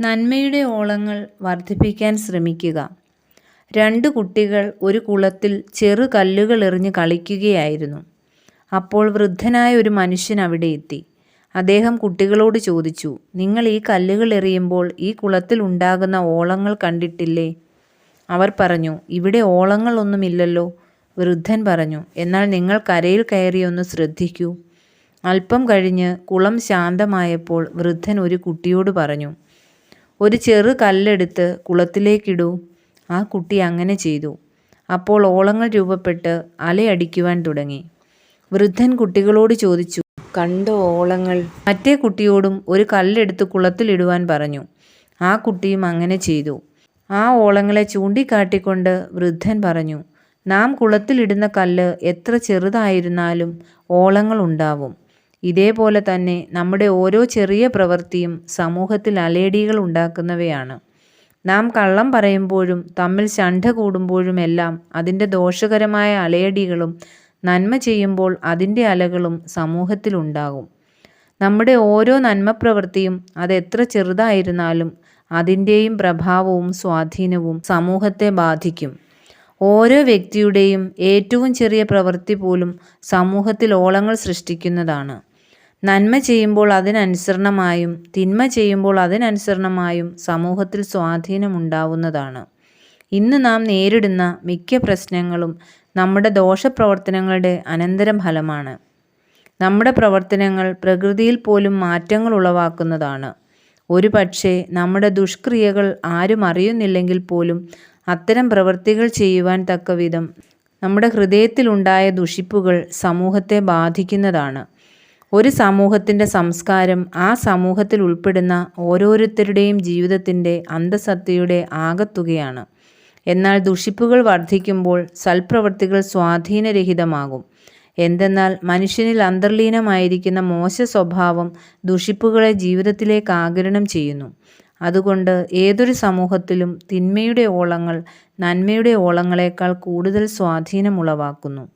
നന്മയുടെ ഓളങ്ങൾ വർദ്ധിപ്പിക്കാൻ ശ്രമിക്കുക. രണ്ട് കുട്ടികൾ ഒരു കുളത്തിൽ ചെറു കല്ലുകൾ എറിഞ്ഞ് കളിക്കുകയായിരുന്നു. അപ്പോൾ വൃദ്ധനായ ഒരു മനുഷ്യൻ അവിടെ എത്തി. അദ്ദേഹം കുട്ടികളോട് ചോദിച്ചു നിങ്ങൾ ഈ കല്ലുകൾ എറിയുമ്പോൾ ഈ കുളത്തിൽ ഉണ്ടാകുന്ന ഓളങ്ങൾ കണ്ടിട്ടില്ലേ? അവർ പറഞ്ഞു ഇവിടെ ഓളങ്ങളൊന്നുമില്ലല്ലോ വൃദ്ധൻ പറഞ്ഞു എന്നാൽ നിങ്ങൾ കരയിൽ കയറി ഒന്ന് ശ്രദ്ധിക്കൂ. അല്പം കഴിഞ്ഞ് കുളം ശാന്തമായപ്പോൾ വൃദ്ധൻ ഒരു കുട്ടിയോട് പറഞ്ഞു ഒരു ചെറു കല്ലെടുത്ത് കുളത്തിലേക്കിടൂ. ആ കുട്ടി അങ്ങനെ ചെയ്തു. അപ്പോൾ ഓളങ്ങൾ രൂപപ്പെട്ട് അലയടിക്കുവാൻ തുടങ്ങി. വൃദ്ധൻ കുട്ടികളോട് ചോദിച്ചു കണ്ടോ ഓളങ്ങൾ? മറ്റേ കുട്ടിയോടും ഒരു കല്ലെടുത്ത് കുളത്തിലിടുവാൻ പറഞ്ഞു. ആ കുട്ടിയും അങ്ങനെ ചെയ്തു. ആ ഓളങ്ങളെ ചൂണ്ടിക്കാട്ടിക്കൊണ്ട് വൃദ്ധൻ പറഞ്ഞു നാം കുളത്തിലിടുന്ന കല്ല് എത്ര ചെറുതായിരുന്നാലും ഓളങ്ങൾ ഉണ്ടാവും. ഇതേപോലെ തന്നെ നമ്മുടെ ഓരോ ചെറിയ പ്രവൃത്തിയും സമൂഹത്തിൽ അലേടികൾ ഉണ്ടാക്കുന്നവയാണ്. നാം കള്ളം പറയുമ്പോഴും തമ്മിൽ ശണ്ഠ കൂടുമ്പോഴുമെല്ലാം അതിന്റെ ദോഷകരമായ അലയടികളും നന്മ ചെയ്യുമ്പോൾ അതിന്റെ അലകളും സമൂഹത്തിലുണ്ടാകും നമ്മുടെ ഓരോ നന്മപ്രവൃത്തിയും അതെത്ര ചെറുതായിരുന്നാലും അതിന്റെയും പ്രഭാവവും സ്വാധീനവും സമൂഹത്തെ ബാധിക്കും. ഓരോ വ്യക്തിയുടെയും ഏറ്റവും ചെറിയ പ്രവൃത്തി പോലും സമൂഹത്തിൽ ഓളങ്ങൾ സൃഷ്ടിക്കുന്നതാണ്. നന്മ ചെയ്യുമ്പോൾ അതിനനുസരണമായും തിന്മ ചെയ്യുമ്പോൾ അതിനനുസരണമായും സമൂഹത്തിൽ സ്വാധീനമുണ്ടാവുന്നതാണ്. ഇന്ന് നാം നേരിടുന്ന മിക്ക പ്രശ്നങ്ങളും നമ്മുടെ ദോഷപ്രവർത്തനങ്ങളുടെ അനന്തരം ഫലമാണ് നമ്മുടെ പ്രവർത്തനങ്ങൾ പ്രകൃതിയിൽ പോലും മാറ്റങ്ങൾ ഉളവാക്കുന്നതാണ്. ഒരു പക്ഷേ നമ്മുടെ ദുഷ്ക്രിയകൾ ആരും അറിയുന്നില്ലെങ്കിൽ പോലും അത്തരം പ്രവൃത്തികൾ ചെയ്യുവാൻ തക്കവിധം നമ്മുടെ ഹൃദയത്തിലുണ്ടായ ദുഷിപ്പുകൾ സമൂഹത്തെ ബാധിക്കുന്നതാണ്. ഒരു സമൂഹത്തിന്റെ സംസ്കാരം ആ സമൂഹത്തിൽ ഉൾപ്പെടുന്ന ഓരോരുത്തരുടെയും ജീവിതത്തിന്റെ അന്തസത്തയുടെ ആകത്തുകയാണ്. എന്നാൽ ദുഷിപ്പുകൾ വർദ്ധിക്കുമ്പോൾ സൽപ്രവൃത്തികൾ സ്വാധീനരഹിതമാകും. എന്തെന്നാൽ മനുഷ്യനിൽ അന്തർലീനമായിരിക്കുന്ന മോശ സ്വഭാവം ദുഷിപ്പുകളെ ജീവിതത്തിലേക്ക് ആകിരണം ചെയ്യുന്നു. അതുകൊണ്ട് ഏതൊരു സമൂഹത്തിലും തിന്മയുടെ ഓളങ്ങൾ നന്മയുടെ ഓളങ്ങളെക്കാൾ കൂടുതൽ സ്വാധീനമുളവാക്കുന്നു.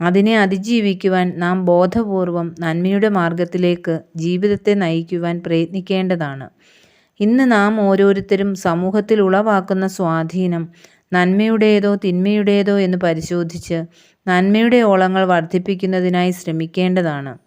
അതിനെ അതിജീവിക്കുവാൻ നാം ബോധപൂർവം നന്മയുടെ മാർഗത്തിലേക്ക് ജീവിതത്തെ നയിക്കുവാൻ പ്രയത്നിക്കേണ്ടതാണ്. ഇന്ന് നാം ഓരോരുത്തരും സമൂഹത്തിൽ ഉളവാക്കുന്ന സ്വാധീനം നന്മയുടേതോ തിന്മയുടേതോ എന്ന് പരിശോധിച്ച് നന്മയുടെ ഓളങ്ങൾ വർദ്ധിപ്പിക്കുന്നതിനായി ശ്രമിക്കേണ്ടതാണ്.